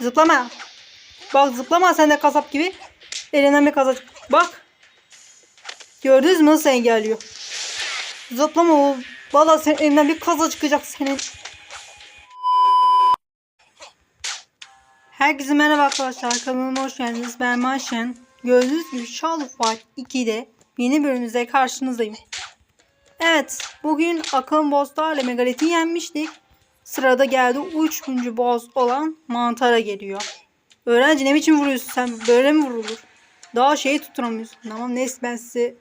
Zıplama. Bak zıplama sen de kasap gibi. Elinden bir kazak. Bak. Gördünüz mü nasıl engelliyor? Zıplama o. Valla senin elinden bir kaza çıkacak senin. Herkese merhaba arkadaşlar. Kanalıma hoş geldiniz. Ben Maşen. Gördüğünüz gibi Shadow Fight 2'de yeni bölümümüzde karşınızdayım. Evet. Bugün Akın Boss'larla Megalit'i yenmiştik. Sırada geldi 3. boss olan Mantar'a geliyor. Öğrenci ne biçim vuruyorsun sen? Böyle mi vurulur? Daha şeyi tutturamıyorsun. Tamam neyse ben size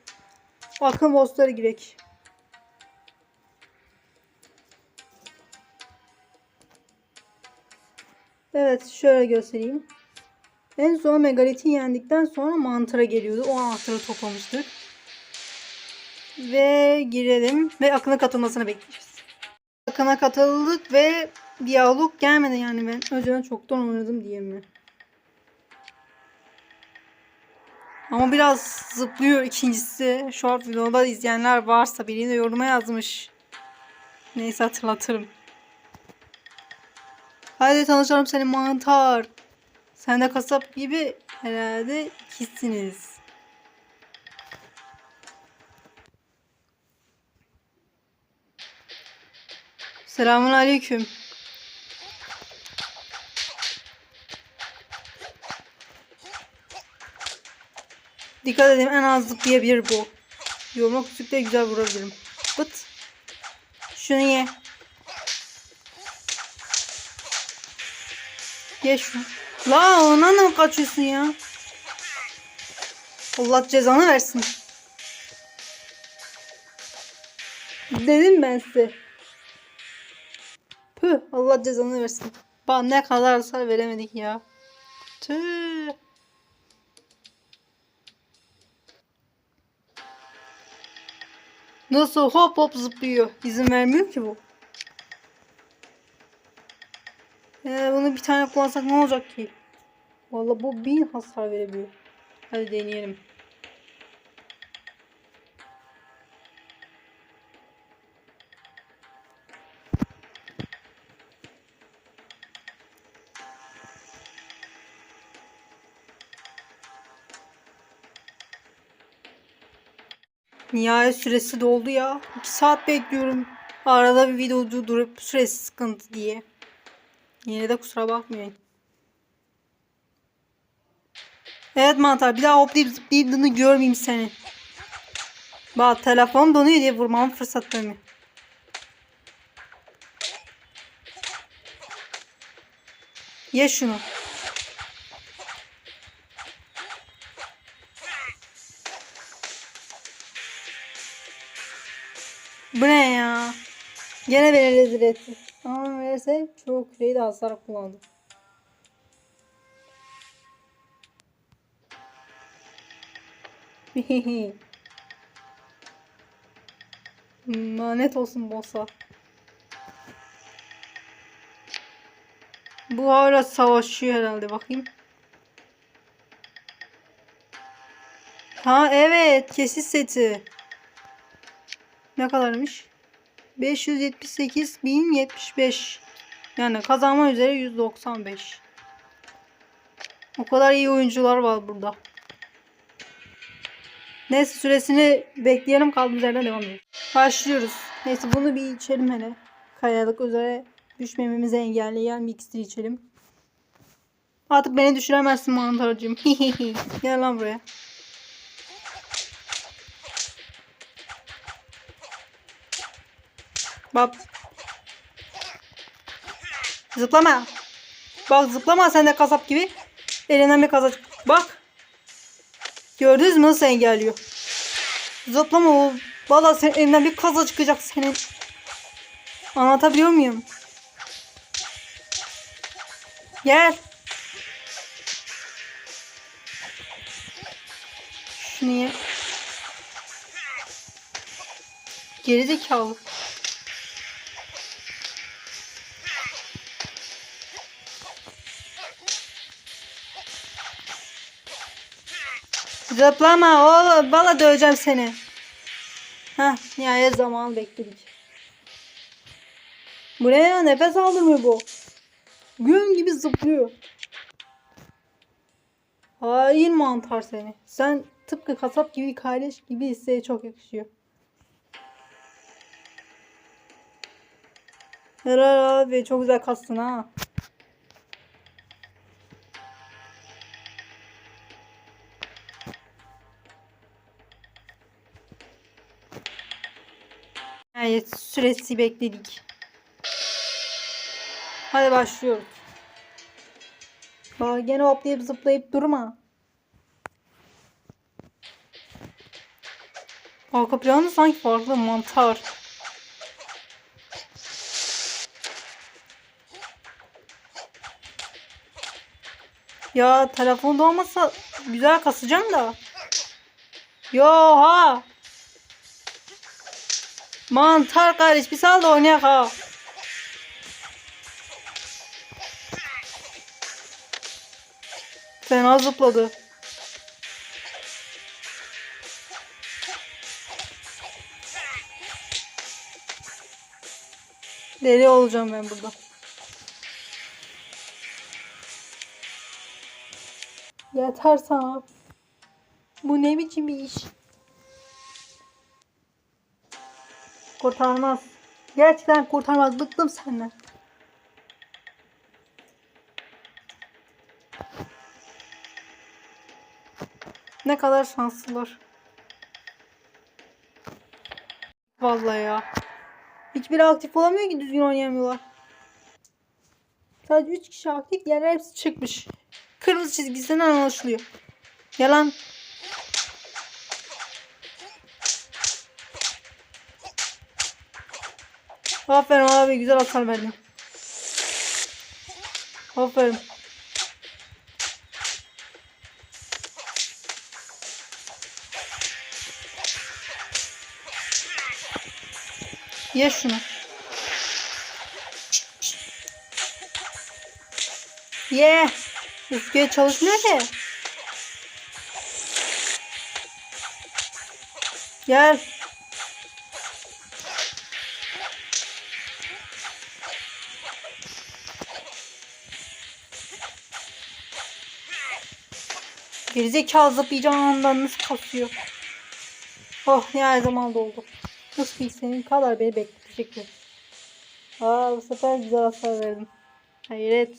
Akın boss'lara girek. Evet şöyle göstereyim. En son Megalit'i yendikten sonra mantıra geliyordu. O anahtarı toplamıştık. Ve girelim ve akına katılmasını bekleyeceğiz. Akına katıldık ve diyalog gelmedi yani ben önceden çoktan oynadım diye mi? Ama biraz zıplıyor ikincisi. Short videoda izleyenler varsa biri de yoruma yazmış. Neyse hatırlatırım. Hadi tanışalım senin mantar. Sen de kasap gibi herhalde ikisiniz. Selamun aleyküm. Dikkat edin en az zıplayabilir bu. Yorma küçükte güzel vurabilirim. Bıt. Şunu ye. Ye şunu. La ona ne kaçıyorsun ya? Allah cezanı versin. Dedim ben size. Püh Allah cezanı versin. Bak ne kadar hasar veremedik ya. Tüh. Nasıl hop hop zıplıyor. İzin vermiyor ki bu. Ee, bunu bir tane kullansak ne olacak ki? Vallahi bu bin hasar verebiliyor. Hadi deneyelim. Nihayet süresi doldu ya. 2 saat bekliyorum. Arada bir video durup süresi sıkıntı diye. Yine de kusura bakmayın. Evet mantar bir daha hoplayıp zıplayıp görmeyeyim seni. Bak telefon donuyor diye vurmam fırsat vermiyor. Ye şunu. Bu ne ya? Gene beni rezil etti. Ama verirse çok küreyi de hasar kullandı. Lanet olsun boss'a. Bu hala savaşıyor herhalde bakayım. Ha evet kesis seti. Ne kadarmış? 578.075 Yani kazanma üzere 195 O kadar iyi oyuncular var burada. Neyse süresini bekleyelim kaldığımız yerden devam edelim. Başlıyoruz. Neyse bunu bir içelim hele. Kayalık üzere düşmememizi engelleyen bir iksir içelim. Artık beni düşüremezsin mantarcığım. Gel lan buraya. Bak. Zıplama. Bak zıplama sen de kasap gibi. Elinden bir kazak. Bak. Gördünüz mü nasıl engelliyor? Zıplama o. Valla senin elinden bir kaza çıkacak senin. Anlatabiliyor muyum? Gel. Şunu ye. Geri zekalı. Zıplama oğlum. Valla döveceğim seni. Heh nihayet zaman bekledik. Bu ne ya? Nefes aldırmıyor bu. Gün gibi zıplıyor. Hain mantar seni. Sen tıpkı kasap gibi kardeş gibi hisseye çok yakışıyor. Helal abi çok güzel kastın ha. Evet süresi bekledik. Hadi başlıyoruz. Bak gene hoplayıp zıplayıp durma. Arka planı sanki farklı mantar. Ya telefonda olmasa güzel kasacağım da. Yo ha. Mantar kardeş bir sal da oynayak ha. Fena zıpladı. Deli olacağım ben burada. Yeter sana. Bu ne biçim bir iş? Kurtarmaz. Gerçekten kurtarmaz. Bıktım senden. Ne kadar şanslılar. Vallahi ya. Hiçbiri aktif olamıyor ki düzgün oynayamıyorlar. Sadece 3 kişi aktif, diğerler hepsi çıkmış. Kırmızı çizgisinden anlaşılıyor. Yalan. Aferin abi güzel hasar verdin. Aferin. Ye şunu. Ye. Üfkeye çalışmıyor ki. Gel. Gerizekalı zıplayacağın andan nasıl kasıyor? Oh ne her zaman doldu. Nasıl bir senin kadar beni bekleyecekler. Aa bu sefer güzel hasar verdim. Hayret.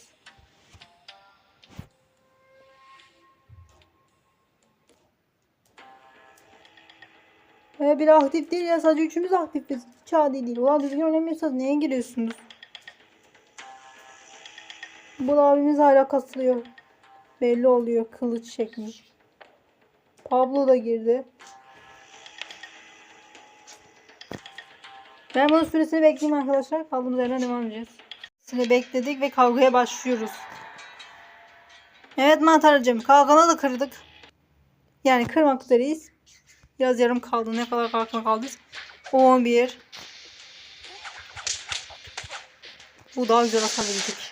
Ee, bir aktif değil ya sadece üçümüz aktifiz. Hiç adi değil. Ulan düzgün oynamıyorsanız neye giriyorsunuz? Bu abimiz hala kasılıyor. Belli oluyor kılıç şekli. Pablo da girdi. Ben bunun süresini bekleyeyim arkadaşlar. Kaldığımız yerden devam edeceğiz. Süre bekledik ve kavgaya başlıyoruz. Evet mantarcığım kalkanı da kırdık. Yani kırmak üzereyiz. Biraz yarım kaldı. Ne kadar kalkma kaldı? 11. Bu daha güzel atabildik.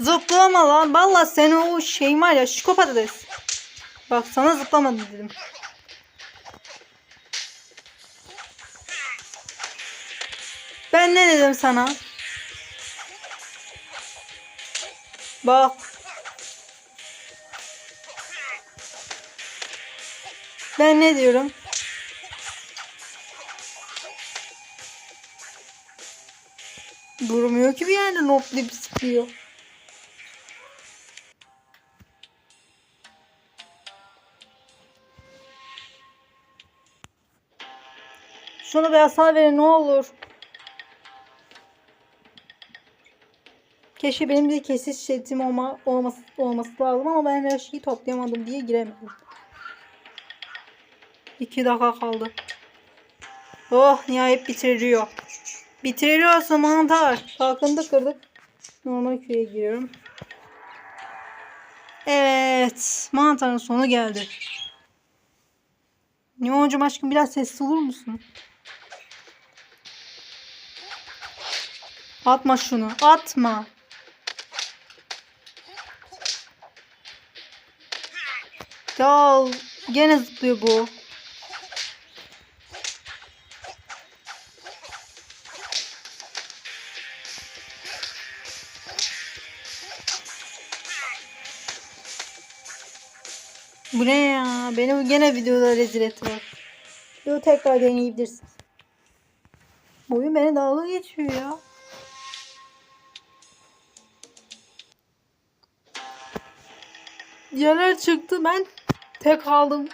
Zıplama lan. Valla senin o şeyin var ya şiko patates. Bak sana zıplama dedim. Ben ne dedim sana? Bak. Ben ne diyorum? Durmuyor ki bir yerde noplayıp sıkıyor. Şunu bir hasar verin ne olur. Keşke benim de kesiş şetim olma, olması, olması lazım ama ben her şeyi toplayamadım diye giremedim. 2 dakika kaldı. Oh nihayet bitiriyor. Bitiriyorsa mantar. Kalkındı kırdık. Normal küreye giriyorum. Evet. Mantarın sonu geldi. Limoncuğum aşkım biraz sessiz olur musun? Atma şunu. Atma. Ya gene zıplıyor bu. Bu ne ya? Beni bu gene videoda rezil etti bak. Video tekrar deneyebilirsin. Bu oyun beni dalga geçiyor ya. Diğerler çıktı ben tek kaldım.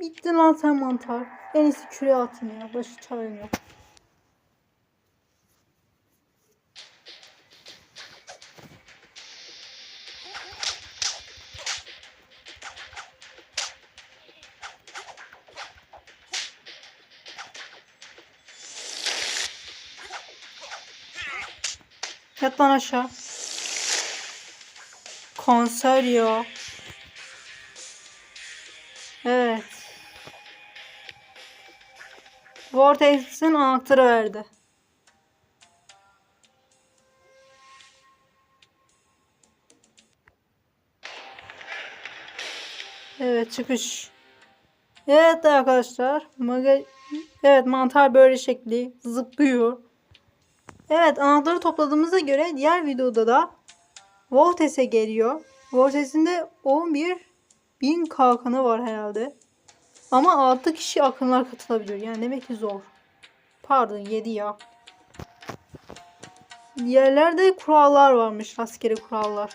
Bitti lan sen mantar. En iyisi küre atayım ya. Başı çarem yok. Yat lan aşağı. Konser ya. Evet. Vortex'in anahtarı verdi. Evet çıkış. Evet arkadaşlar. Maga evet mantar böyle şekli zıplıyor. Evet anahtarı topladığımıza göre diğer videoda da Vortex'e geliyor. Vortex'in de 11 bin kalkanı var herhalde. Ama 6 kişi akınlar katılabiliyor. Yani demek ki zor. Pardon 7 ya. Diğerlerde kurallar varmış. Rastgele kurallar.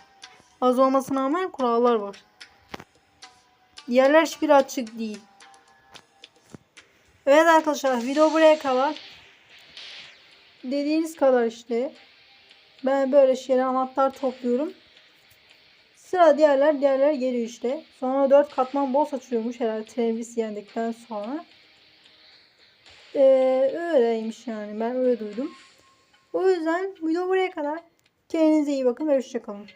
Az olmasına rağmen kurallar var. Diğerler hiçbir açık değil. Evet arkadaşlar video buraya kadar. Dediğiniz kadar işte. Ben böyle şeyler anahtar topluyorum. Sıra diğerler diğerler geliyor işte. Sonra 4 katman boss açıyormuş herhalde Travis yendikten sonra. Ee, öyleymiş yani ben öyle duydum. O yüzden video buraya kadar. Kendinize iyi bakın ve hoşçakalın.